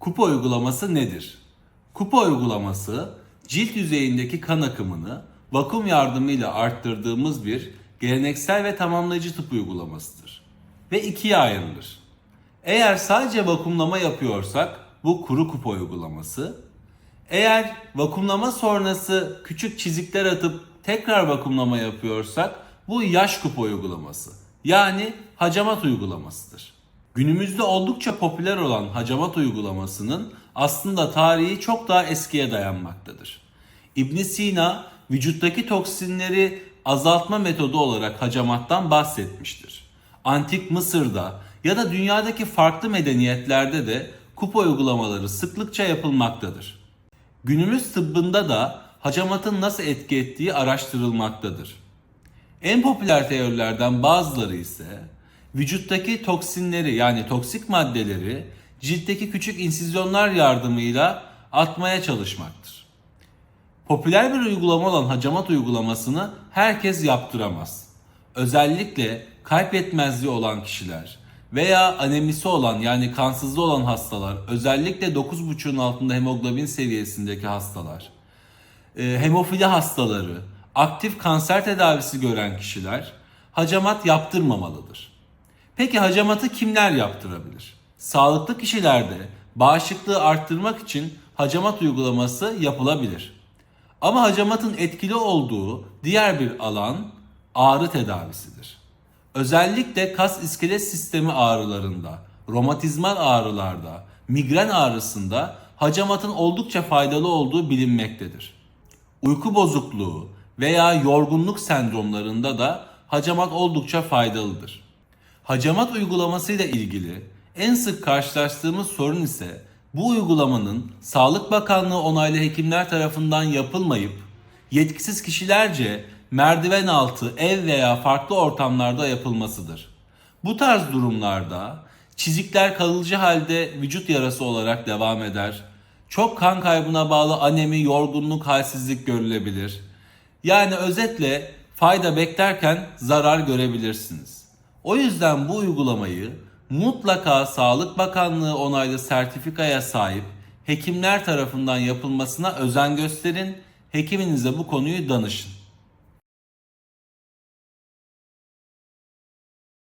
Kupa uygulaması nedir? Kupa uygulaması cilt yüzeyindeki kan akımını vakum yardımıyla arttırdığımız bir geleneksel ve tamamlayıcı tıp uygulamasıdır. Ve ikiye ayrılır. Eğer sadece vakumlama yapıyorsak bu kuru kupa uygulaması. Eğer vakumlama sonrası küçük çizikler atıp tekrar vakumlama yapıyorsak bu yaş kupa uygulaması. Yani hacamat uygulamasıdır. Günümüzde oldukça popüler olan hacamat uygulamasının aslında tarihi çok daha eskiye dayanmaktadır. İbn Sina vücuttaki toksinleri azaltma metodu olarak hacamattan bahsetmiştir. Antik Mısır'da ya da dünyadaki farklı medeniyetlerde de kupa uygulamaları sıklıkça yapılmaktadır. Günümüz tıbbında da hacamatın nasıl etki ettiği araştırılmaktadır. En popüler teorilerden bazıları ise vücuttaki toksinleri yani toksik maddeleri ciltteki küçük insizyonlar yardımıyla atmaya çalışmaktır. Popüler bir uygulama olan hacamat uygulamasını herkes yaptıramaz. Özellikle kalp yetmezliği olan kişiler veya anemisi olan yani kansızlığı olan hastalar, özellikle 9,5'un altında hemoglobin seviyesindeki hastalar, e, hemofili hastaları, aktif kanser tedavisi gören kişiler hacamat yaptırmamalıdır. Peki hacamatı kimler yaptırabilir? Sağlıklı kişilerde bağışıklığı arttırmak için hacamat uygulaması yapılabilir. Ama hacamatın etkili olduğu diğer bir alan ağrı tedavisidir. Özellikle kas iskelet sistemi ağrılarında, romatizmal ağrılarda, migren ağrısında hacamatın oldukça faydalı olduğu bilinmektedir. Uyku bozukluğu veya yorgunluk sendromlarında da hacamat oldukça faydalıdır. Hacamat uygulamasıyla ilgili en sık karşılaştığımız sorun ise bu uygulamanın Sağlık Bakanlığı onaylı hekimler tarafından yapılmayıp yetkisiz kişilerce merdiven altı, ev veya farklı ortamlarda yapılmasıdır. Bu tarz durumlarda çizikler kalıcı halde vücut yarası olarak devam eder. Çok kan kaybına bağlı anemi, yorgunluk, halsizlik görülebilir. Yani özetle fayda beklerken zarar görebilirsiniz. O yüzden bu uygulamayı mutlaka Sağlık Bakanlığı onaylı sertifikaya sahip hekimler tarafından yapılmasına özen gösterin. Hekiminize bu konuyu danışın.